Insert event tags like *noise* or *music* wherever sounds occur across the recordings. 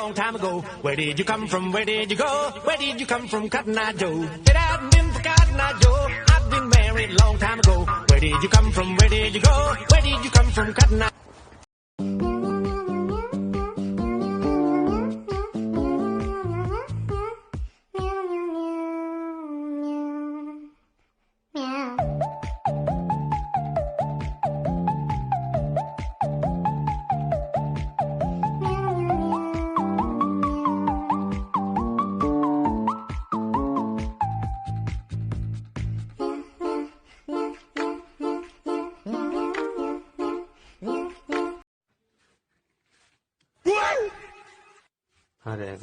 long time ago. Where did you come from? Where did you go? Where did you come from, Cotton Eye Joe? It hadn't been for Cotton Eye Joe. I've been married long time ago. Where did you come from? Where did you go? Where did you come from, Cotton Eye? Hadi *laughs*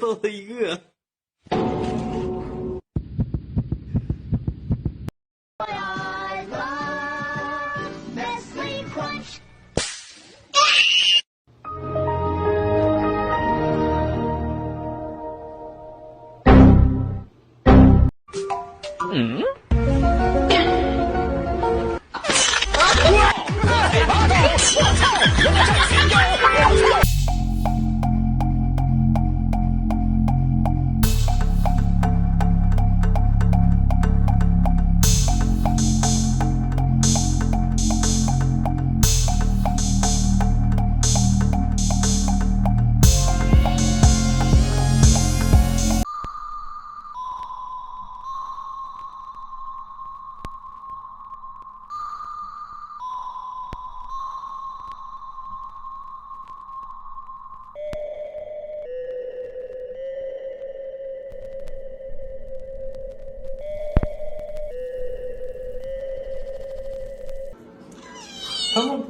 go，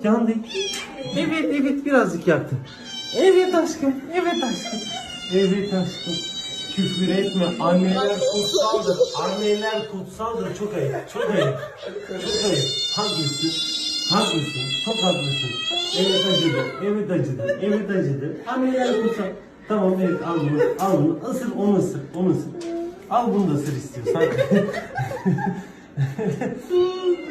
yandı. Evet evet birazcık yaktı. Evet aşkım, evet aşkım. Evet aşkım. Küfür etme. Anneler kutsaldır. Anneler kutsaldır. Çok ayıp. Çok ayıp. Çok ayıp. Haklısın. Haklısın. Çok haklısın. Evet acıdı. Evet acıdı. Evet acıdı. Anneler kutsal. Tamam evet al bunu. Al bunu. Isır onu ısır. Onu ısır. Al bunu da ısır istiyorsan. *laughs*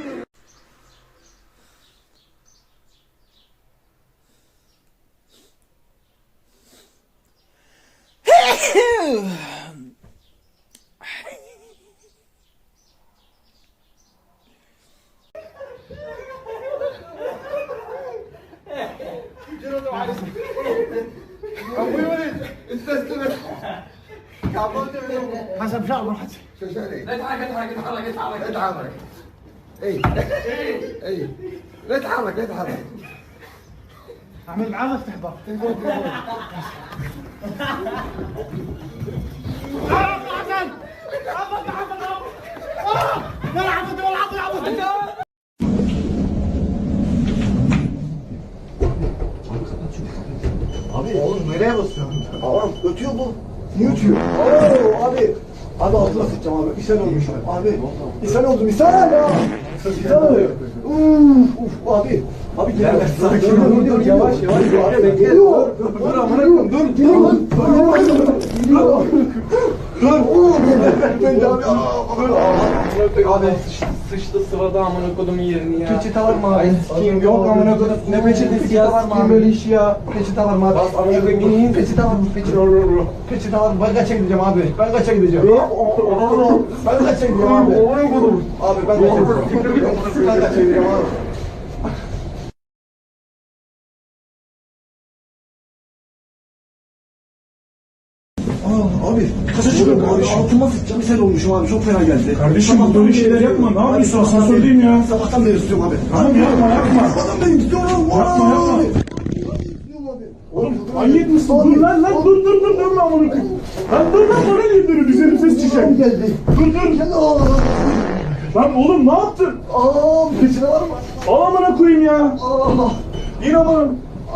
اي اي لا تتحرك لا تتحرك اعمل معاه افتح باب Abi oğlum nereye basıyorsun? Oğlum ötüyor bu. Niye ötüyor? Oo abi. Abi altına sıçacağım abi. İshal olmuş abi. Abi. İshal oldum. İshal ya. İshal oluyor. Uf uf abi. Abi gel. Sakin ol. Dur yavaş yavaş. Abi geliyor. Dur dur amına koyayım. Dur geliyor. Dur. Dur. Dur. Ben de abi. Aa, Abi Sıçtı sıvada amına kodumun yerini ya. Peçete var mı abi? Ay sikeyim yok amına kodum. Ne peçetesi ya var mı böyle işi ya. Peçete var mı abi? Bas amına koyayım ineyim. Peçete var mı? Peçete Peçete var mı? Ben kaça gideceğim abi? Ben kaça gideceğim? Ben kaça gideceğim abi? Abi ben kaça gideceğim? Ben kaça gideceğim abi? Sene olmuşum abi. Çok fena geldi. Kardeşim Sabahtan böyle şeyler yapma. Ne yapıyorsun? Asansördeyim ya. Sabahtan beri istiyorum abi. Tamam yapma yapma. Sabahtan beri istiyorum. Yapma, yapma. Oğlum manyak mısın? Dur lan lan dur dur dur dur lan bunu. Lan dur lan bana niye dönüyor? Üzerim ses geldi. Dur dur. Lan oğlum ne yaptın? aa, peçete var mı? Amına koyayım ya. Aa, İn ama.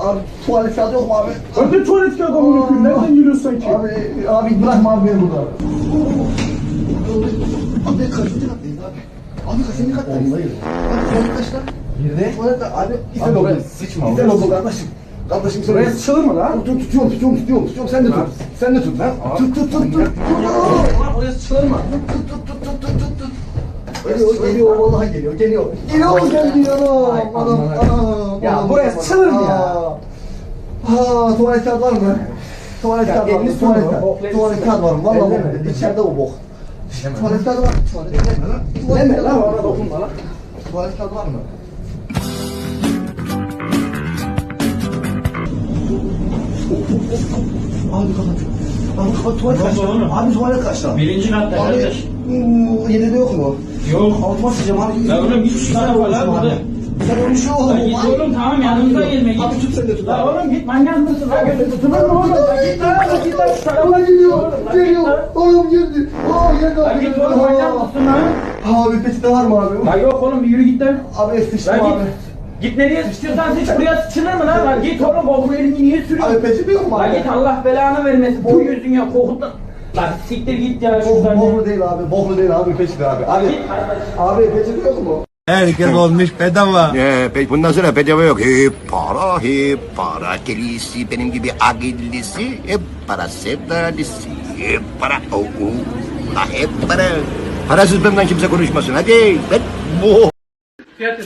abi tuvalet kağıdı yok mu abi? Ben de tuvalet kağıdı amına koyayım. Nereden geliyorsun sanki? Abi, abi bırakma abi beni burada. Abi kaçıncı kattayız abi? Abi kaçıncı kattayız? Ondayız. Abi tuvalet kaçta? Birde. Tuvalet abi İzel oldu. sıçma, İzel oldu kardeşim. Kardeşim sen Buraya sıçılır mı lan? Tut tutuyorum tutuyorum tutuyorum tutuyorum sen de tut. Sen de tut lan. Tut tut tut tut. Buraya sıçılır mı? Tut tut tut tut tut tut tut. Geliyor geliyor vallahi geliyor geliyor. Geliyor kağıdı var mı? Tuvalet kağıdı var mı? Tuvalet kağıdı var mı? Vallahi. İçeride o bok. Tuvalet kağıdı var mı? Tuvalet kağıdı var mı? Deme lan ona dokunma lan. Tuvalet kağıdı var mı? Abi kapat. Abi kapat tuvalet kaçtı. Abi tuvalet kaçtı. Birinci katta kardeş. hmm, yedide yok mu? Yok. Altıma sıçacağım abi. Ya oğlum git şu tarafa lan burada. Sen ölmüş yok oğlum. Lan git oğlum tamam yanımıza gelme git. Abi tut sen de tut. La oğlum git manyak mısın lan? Tutulur mu oğlum? Git lan git lan tarafa. Allah geliyor. Oğlum geldi. Aa geldi Lan abi. git oğlum manyak mısın lan? Abi peçete var mı abi? La yok oğlum bir yürü git lan. Abi sıçtım Lan abi. git. Git nereye sıçtıyorsan sıç buraya sıçılır mı lan? Lan git oğlum bu elini niye Abi sürüyorsun? peçete yok mu Lan abi? git Allah belanı vermesin. Boyuyorsun ya kokutun. Lan siktir git ya şuradan. boklu değil abi. Boklu değil abi peçete abi. Abi, Git abi peçete yok mu? Herkes olmuş bedava. Ee, pe- bundan sonra bedava yok. Hep para, hep para. Kelisi benim gibi agillisi, hep para sevdalisi. Hep para, oh, oh. Hep para. Parasız benden kimse konuşmasın. Hadi, ben bu. Relax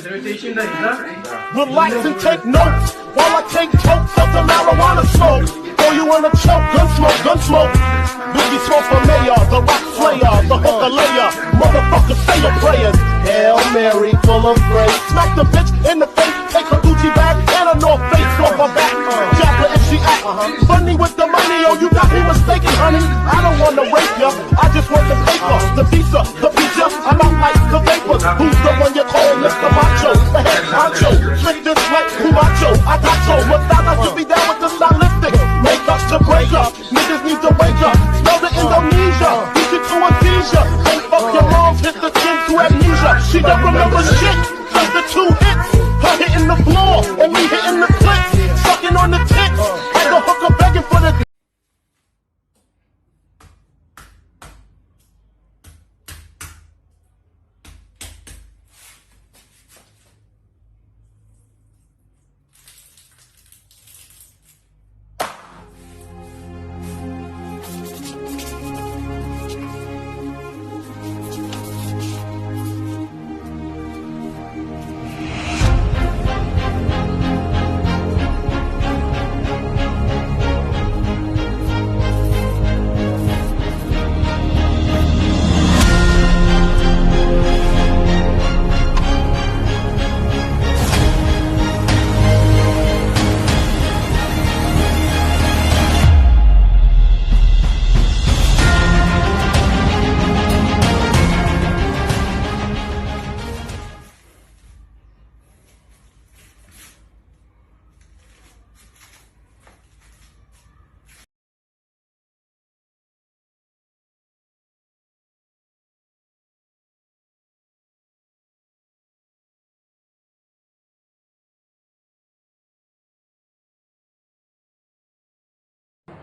and take notes while I take totes of the marijuana smoke. Throw you in a choke, gun smoke, gun smoke. Biggie smoke for mayor, the rock slayer, the hooker layer. Motherfucker, say your prayers. Hail Mary, full of grace. Smack the bitch in the face, take her Gucci bag and a North Face off her back. Jack her if she act uh-huh. funny with the money. Oh, you got me mistaken, honey. I don't wanna rape ya, I just want the paper, the visa, the visa. I'm out like the vapors. Who's the one you call Mr. Macho? The head honcho, slick this like Kumacho. I got so Madonna should be down with the stylistic.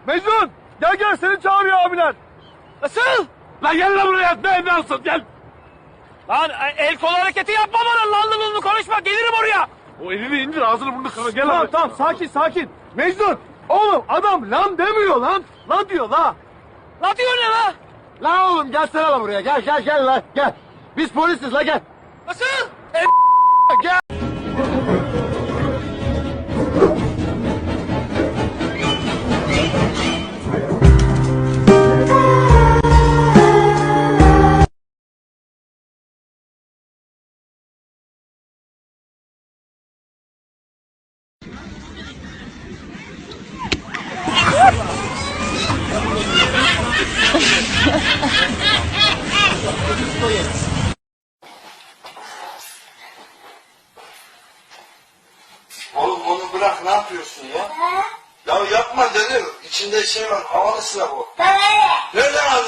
Mecnun! Gel gel seni çağırıyor abiler. Nasıl? Lan gel lan buraya ne emlansın gel. Lan el kol hareketi yapma bana lan lan lan konuşma gelirim oraya. O elini indir ağzını burnunu kara gel Tamam tamam sakin sakin. Mecnun oğlum adam lan demiyor lan. Lan diyor la. La diyor ne la? La oğlum gelsene la buraya gel gel gel la gel. Biz polisiz la gel. Nasıl? gel.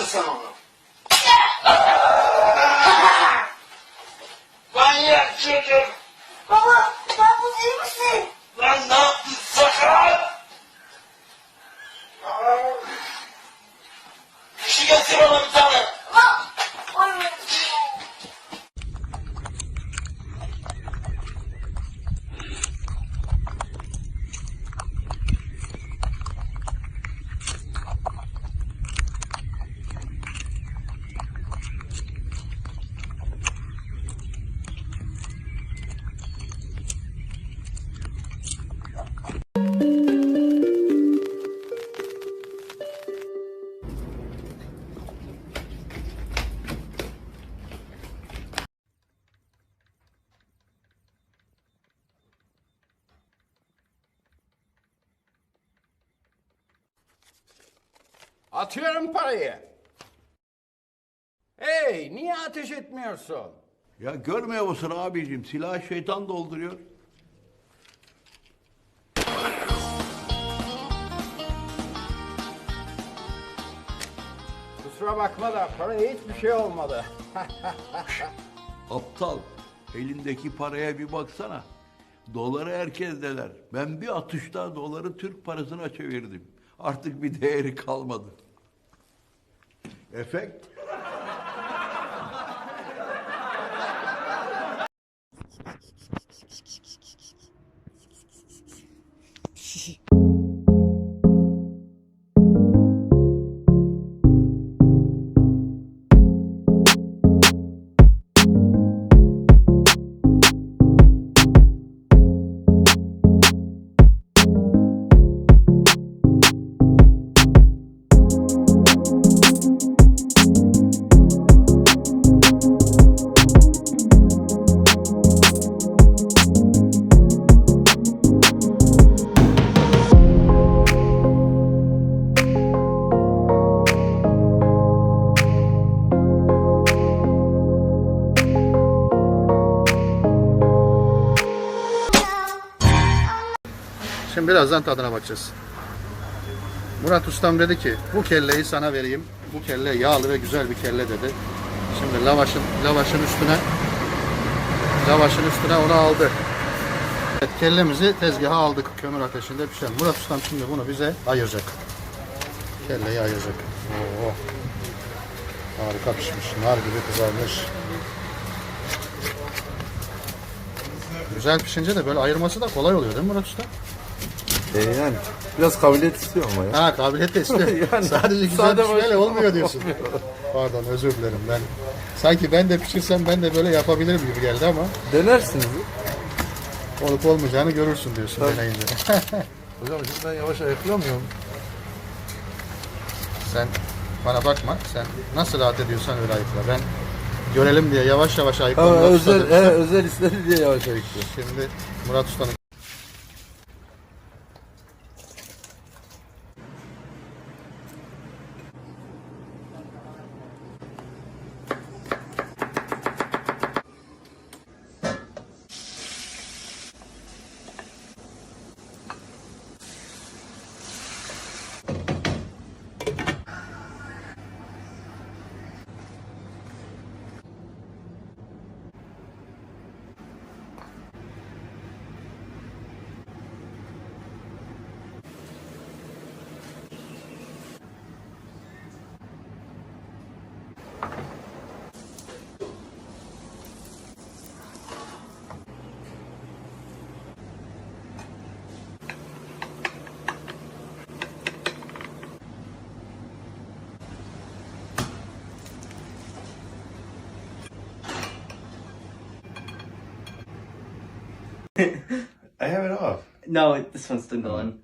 Aldın sen onu? *laughs* Manyak çocuk. Atıyorum parayı. Hey, niye ateş etmiyorsun? Ya görmüyor musun abicim? Silahı şeytan dolduruyor. Kusura bakma da paraya hiçbir şey olmadı. *laughs* Aptal. Elindeki paraya bir baksana. Doları herkes deler. Ben bir atışta doları Türk parasına çevirdim. Artık bir değeri kalmadı. effect? Birazdan tadına bakacağız. Murat Ustam dedi ki bu kelleyi sana vereyim. Bu kelle yağlı ve güzel bir kelle dedi. Şimdi lavaşın lavaşın üstüne lavaşın üstüne onu aldı. Evet, kellemizi tezgaha aldık kömür ateşinde pişen. Murat Ustam şimdi bunu bize ayıracak. Kelleyi ayıracak. Oo. Harika pişmiş. Nar gibi kızarmış. Güzel pişince de böyle ayırması da kolay oluyor değil mi Murat Usta? E yani biraz kabiliyet istiyor ama ya. Ha kabiliyet de istiyor. *laughs* Yani Sadece güzel sade başına olmuyor diyorsun. Pardon özür dilerim ben. Sanki ben de pişirsem ben de böyle yapabilirim gibi geldi ama Denersiniz. olup olmayacağını görürsün diyorsun deneyince. *laughs* Hocam şimdi ben yavaş ayıkıyor muyum? sen bana bakma. Sen nasıl rahat ediyorsan öyle ayıkla. Ben görelim diye yavaş yavaş. Ha, Murat özel, he, özel istedi diye yavaş ayıkıyor. Şimdi Murat Usta'nın *laughs* I have it off. No, this one's still going.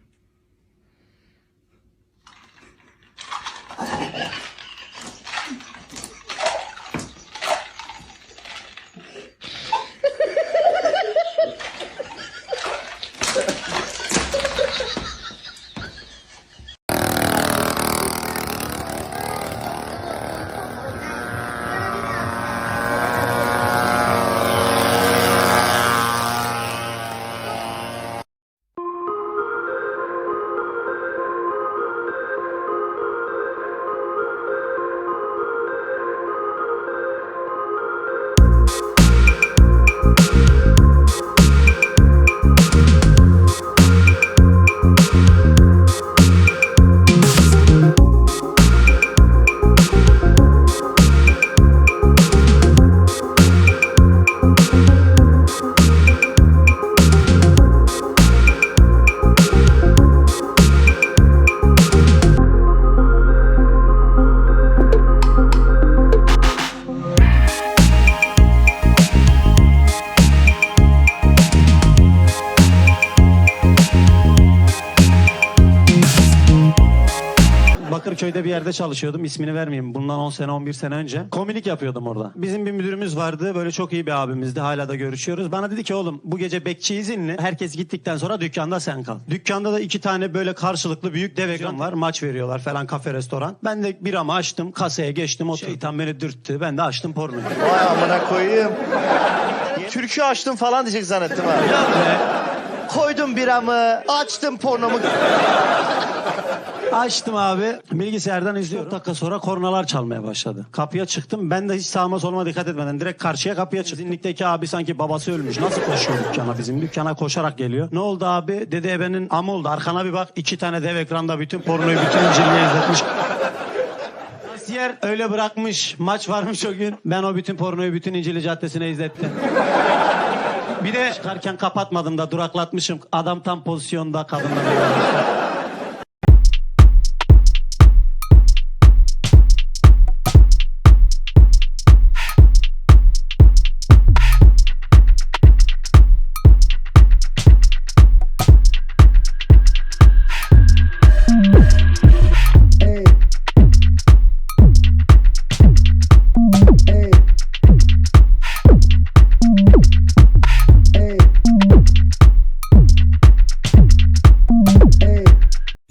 Yerde çalışıyordum. İsmini vermeyeyim. Bundan 10 sene 11 sene önce. Komilik yapıyordum orada. Bizim bir müdürümüz vardı. Böyle çok iyi bir abimizdi. Hala da görüşüyoruz. Bana dedi ki oğlum bu gece bekçi izinli. Herkes gittikten sonra dükkanda sen kal. Dükkanda da iki tane böyle karşılıklı büyük dev ekran var. Maç veriyorlar falan kafe restoran. Ben de biramı açtım. Kasaya geçtim. O şeytan beni dürttü. Ben de açtım pornoyu. Vay amına koyayım. Türkü açtım falan diyecek zannettim ha. Koydum biramı, açtım pornomu. Açtım abi. Bilgisayardan izliyorum. 4 dakika sonra kornalar çalmaya başladı. Kapıya çıktım. Ben de hiç sağıma soluma dikkat etmeden direkt karşıya kapıya çıktım. Zinlikteki abi sanki babası ölmüş. Nasıl koşuyor dükkana bizim? Dükkana koşarak geliyor. Ne oldu abi? Dedi ebenin ama oldu. Arkana bir bak. iki tane dev ekranda bütün pornoyu bütün incirliğe izletmiş. Kasiyer öyle bırakmış. Maç varmış o gün. Ben o bütün pornoyu bütün İncili Caddesi'ne izlettim. Bir de çıkarken kapatmadım da duraklatmışım. Adam tam pozisyonda kadınla.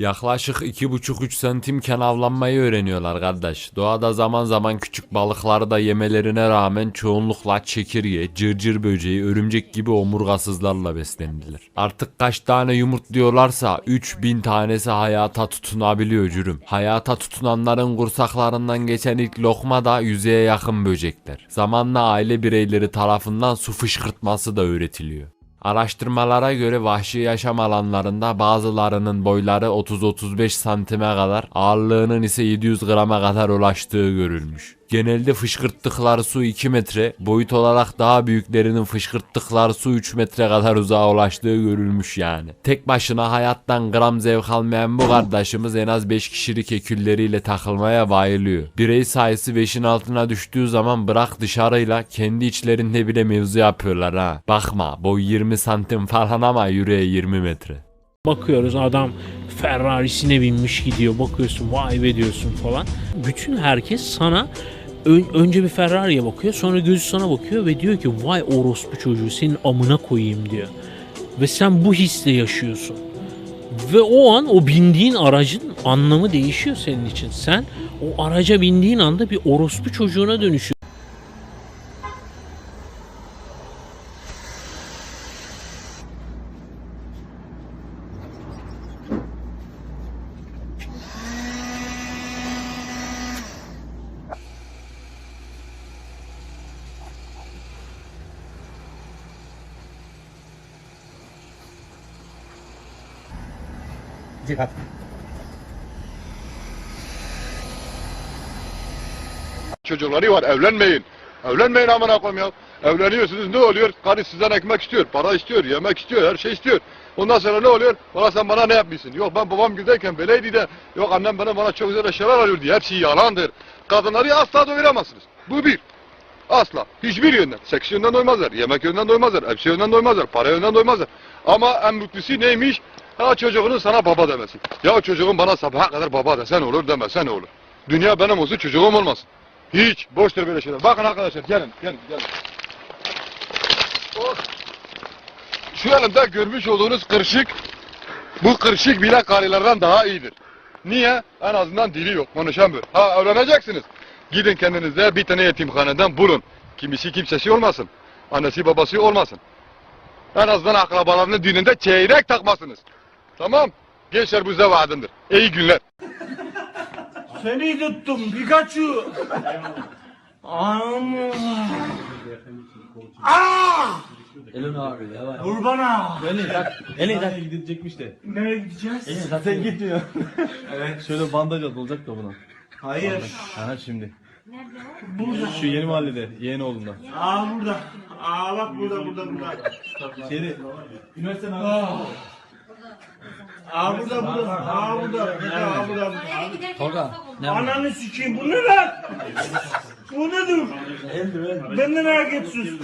Yaklaşık 2,5-3 santimken avlanmayı öğreniyorlar kardeş. Doğada zaman zaman küçük balıkları da yemelerine rağmen çoğunlukla çekirge, cırcır böceği, örümcek gibi omurgasızlarla beslenirler. Artık kaç tane yumurtluyorlarsa 3000 tanesi hayata tutunabiliyor cürüm. Hayata tutunanların kursaklarından geçen ilk lokma da yüzeye yakın böcekler. Zamanla aile bireyleri tarafından su fışkırtması da öğretiliyor. Araştırmalara göre vahşi yaşam alanlarında bazılarının boyları 30-35 santime kadar, ağırlığının ise 700 grama kadar ulaştığı görülmüş. Genelde fışkırttıkları su 2 metre, boyut olarak daha büyüklerinin fışkırttıkları su 3 metre kadar uzağa ulaştığı görülmüş yani. Tek başına hayattan gram zevk almayan bu kardeşimiz en az 5 kişilik ekülleriyle takılmaya bayılıyor. Birey sayısı 5'in altına düştüğü zaman bırak dışarıyla kendi içlerinde bile mevzu yapıyorlar ha. Bakma boy 20 santim falan ama yüreği 20 metre. Bakıyoruz adam Ferrari'sine binmiş gidiyor. Bakıyorsun vay be diyorsun falan. Bütün herkes sana ön- önce bir Ferrari'ye bakıyor sonra gözü sana bakıyor ve diyor ki vay orospu çocuğu senin amına koyayım diyor. Ve sen bu hisle yaşıyorsun. Ve o an o bindiğin aracın anlamı değişiyor senin için. Sen o araca bindiğin anda bir orospu çocuğuna dönüşüyorsun. Çocukları var evlenmeyin. Evlenmeyin amına koyayım ya. Evleniyorsunuz ne oluyor? Karı sizden ekmek istiyor, para istiyor, yemek istiyor, her şey istiyor. Ondan sonra ne oluyor? Valla sen bana ne yapmışsın? Yok ben babam güldeyken böyleydi de, yok annem bana bana çok güzel eşyalar alıyor diye. Hepsi yalandır. Kadınları asla doyuramazsınız. Bu bir. Asla. Hiçbir yönden. Seks yönden doymazlar. Yemek yönden doymazlar. Elbise yönden doymazlar. Para yönden doymazlar. Ama en mutlusu neymiş? Ha çocuğunun sana baba demesi. Ya çocuğun bana sabaha kadar baba desen olur demesen olur. Dünya benim olsun çocuğum olmasın. Hiç. Boştur böyle şeyler. Bakın arkadaşlar gelin gelin gelin. Oh. Şu yanımda görmüş olduğunuz kırışık bu kırışık bile karilerden daha iyidir. Niye? En azından dili yok, konuşamıyor. Ha öğreneceksiniz. Gidin kendinize bir tane yetimhaneden bulun. Kimisi kimsesi olmasın. Annesi babası olmasın. En azından akrabalarının düğününde çeyrek takmasınız. Tamam? Gençler bu size vaadimdir. İyi günler. Seni tuttum Pikachu. Anam. Aa! Elin ağrıyor ya. Vur bana. Elin zaten gidecekmiş de. Nereye gideceğiz? Elin zaten gitmiyor. evet. Şöyle bandaj at olacak da buna. Hayır. Ha şimdi. Burada. Şu yeni mahallede, yeğeni oğlunda. Aa burada. Aa bak burada burada burada. Şeyde, üniversitenin Aa. Burada burada. Aa burada. Aa burada. burada. Tolga. Ananı sikeyim bu ne lan? Bu nedir? Benden hareketsiz.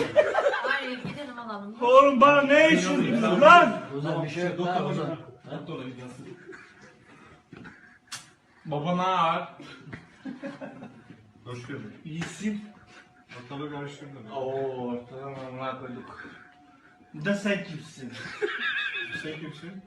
Hayır gidelim alalım. Oğlum bana ne işin lan? Ozan bir şey yok. Doktor Ozan. Baba ne var? Hoş geldin. İyisin. Ortalığı karıştırdın. Oo ortalığı normal koyduk. Da sen kimsin? sen kimsin?